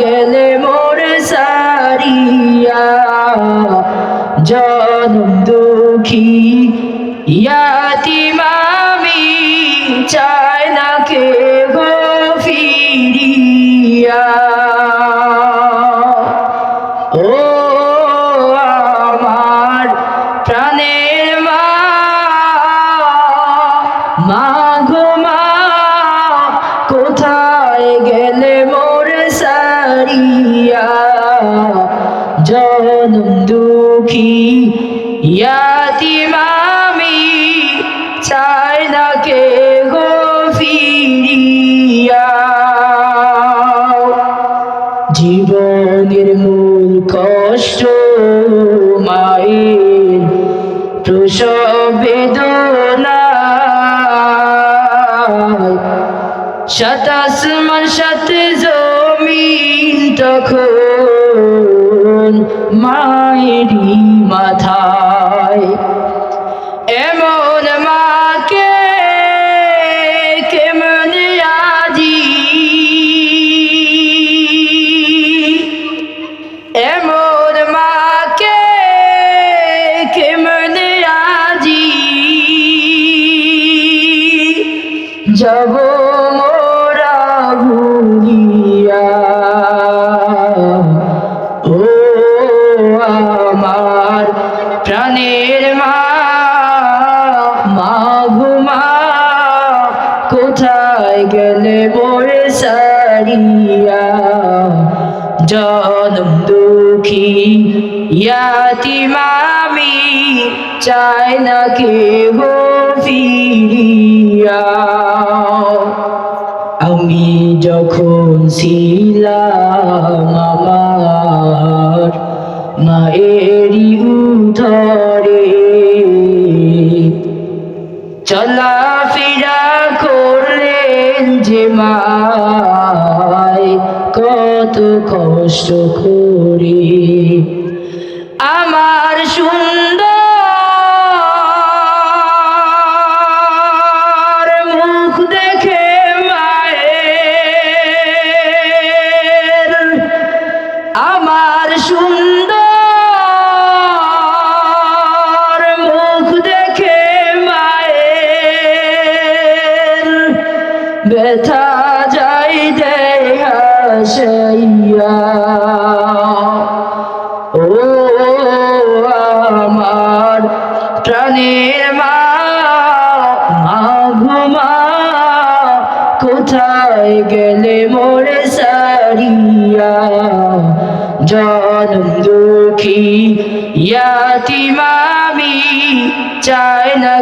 গেলে মোর সারিয়া? জনম দুঃখী ইয়াতিমামি চায় না কে গো ফিরিয়া। ও আমার প্রাণের মা মা মা, কোথায় গেলে মো সারিয়া জনম দুঃখী। ইয়াতিমামি চায় না কে গো ফিরিয়া। জীবনের মূল কষ্ট মায়ের প্রসব বেদনা। শতাসমান সাথে তখন মায়েরই মাথায় এমন মাকে কেমন আজি? এমন মাকে কেমন আজি? যাব মোরা ভুলিয়া মা, কোথায় গেলে মোর সারিয়া? জনম দুঃখী, ইয়াতিমামি চায় না কে গো ফিরিয়া। আমি যখন ছিলাম আমার, মায়েরই উধরে কত কষ্ট করে। আমার সুন্দর মুখ দেখে মায়ের। আমার সুন্দর মুখ দেখে মায়ের। ব্যথা যাই দেয় হাসাইয়া ও আমার প্রাণের মা কোথায় গেলে মোরে সারিয়া? জনম দুঃখী ইয়াতিমামি চায় না